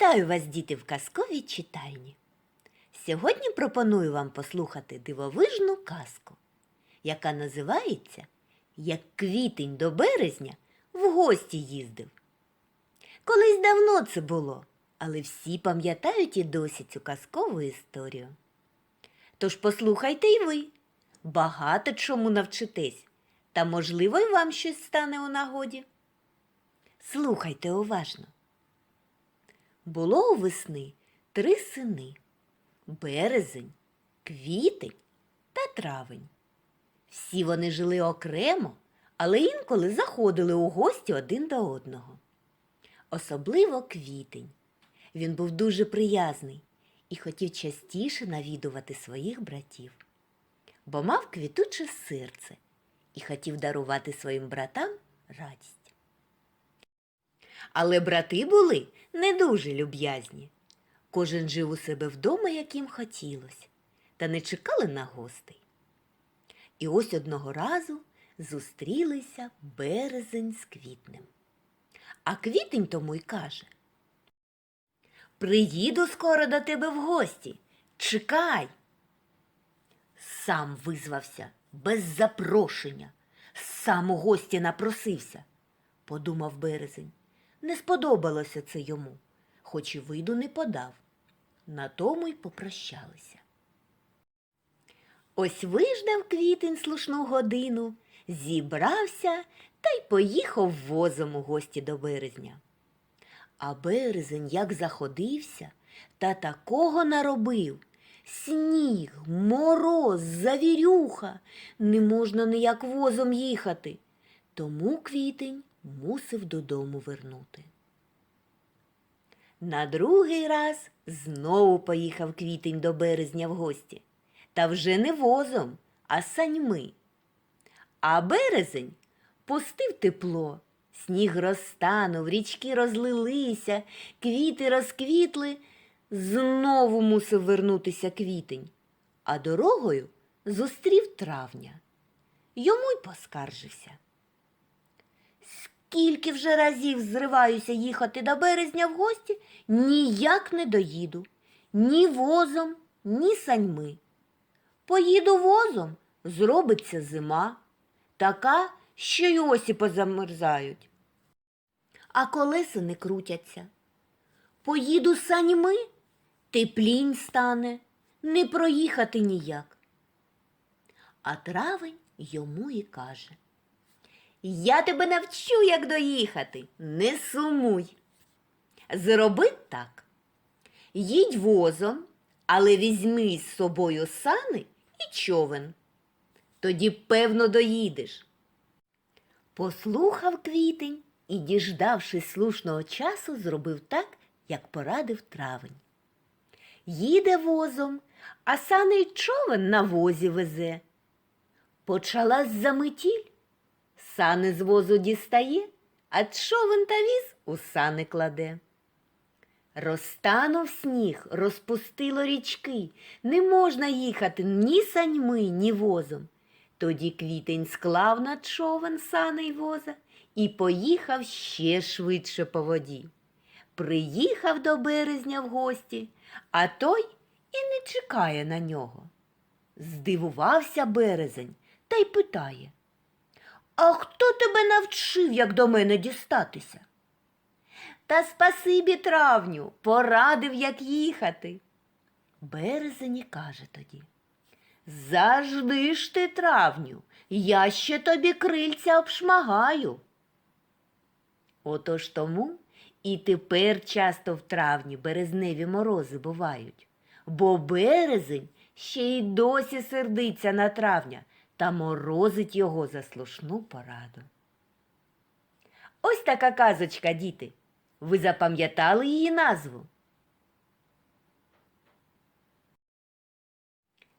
Вітаю вас, діти, в казковій читальні. Сьогодні пропоную вам послухати дивовижну казку, яка називається Як квітень до березня в гості їздив. Колись давно це було, але всі пам'ятають і досі цю казкову історію. Тож послухайте й ви, багато чому навчитесь, та, можливо, й вам щось стане у нагоді. Слухайте уважно. Було у весни три сини березень, квітень та травень. Всі вони жили окремо, але інколи заходили у гості один до одного. Особливо квітень. Він був дуже приязний і хотів частіше навідувати своїх братів, бо мав квітуче серце і хотів дарувати своїм братам радість. Але брати були не дуже люб'язні. Кожен жив у себе вдома, як їм хотілося, та не чекали на гостей. І ось одного разу зустрілися березень з квітнем. А квітень тому й каже Приїду скоро до тебе в гості. Чекай. Сам визвався без запрошення, сам у гості напросився, подумав березень. Не сподобалося це йому, хоч і виду не подав. На тому й попрощалися. Ось виждав квітень слушну годину, зібрався та й поїхав возом у гості до березня. А березень як заходився, та такого наробив. Сніг, мороз, завірюха, не можна ніяк возом їхати. Тому квітень мусив додому вернути. На другий раз знову поїхав квітень до березня в гості. Та вже не возом, а саньми. А березень пустив тепло, сніг розтанув, річки розлилися, квіти розквітли, знову мусив вернутися квітень, а дорогою зустрів травня. Йому й поскаржився. Скільки вже разів зриваюся їхати до березня в гості, ніяк не доїду, ні возом, ні саньми. Поїду возом, зробиться зима, така, що й осі позамерзають. А колеса не крутяться. Поїду саньми, теплінь стане, не проїхати ніяк. А травень йому і каже Я тебе навчу, як доїхати, не сумуй. Зроби так. Їдь возом, але візьми з собою сани і човен. Тоді, певно, доїдеш. Послухав квітень і, діждавшись слушного часу, зробив так, як порадив травень. Їде возом, а сани й човен на возі везе. Почалась заметіль. Сани з возу дістає, а човен та віз у сани кладе. Розтанув сніг, розпустило річки, не можна їхати ні саньми, ні возом. Тоді квітень склав на човен сани й воза і поїхав ще швидше по воді. Приїхав до березня в гості, а той і не чекає на нього. Здивувався березень та й питає А хто тебе навчив, як до мене дістатися? Та спасибі травню, порадив, як їхати. Березень і каже тоді. Завжди ж ти, травню, я ще тобі крильця обшмагаю. Отож тому і тепер часто в травні березневі морози бувають, бо березень ще й досі сердиться на травня та морозить його за слушну пораду. Ось така казочка, діти. Ви запам'ятали її назву?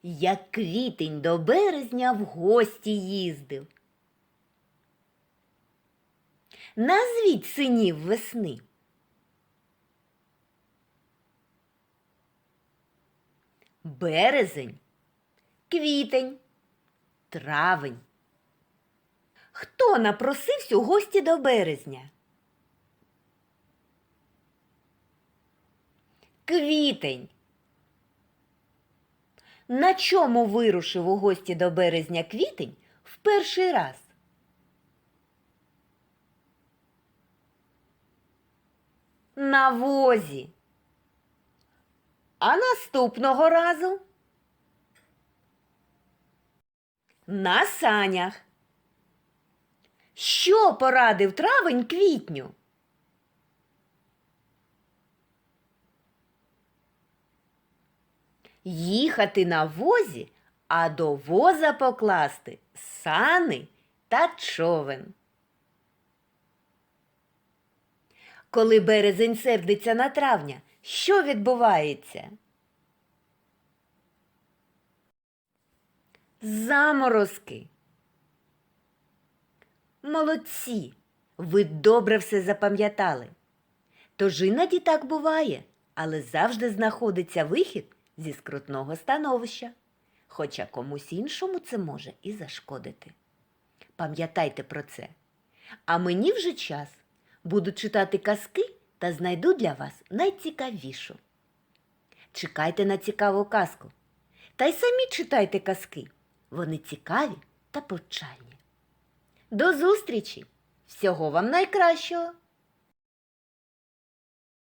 Як квітень до березня в гості їздив. Назвіть синів весни. Березень, квітень, травень. Хто напросився у гості до березня? Квітень. На чому вирушив у гості до березня квітень в перший раз? На возі. А наступного разу? На санях. Що порадив травень квітню? Їхати на возі, а до воза покласти сани та човен. Коли березень сердиться на травня, що відбувається? Заморозки. Молодці, ви добре все запам'ятали. Тож іноді так буває, але завжди знаходиться вихід зі скрутного становища, хоча комусь іншому це може і зашкодити. Пам'ятайте про це. А мені вже час. Буду читати казки та знайду для вас найцікавішу. Чекайте на цікаву казку. Та й самі читайте казки. Вони цікаві та повчальні. До зустрічі! Всього вам найкращого!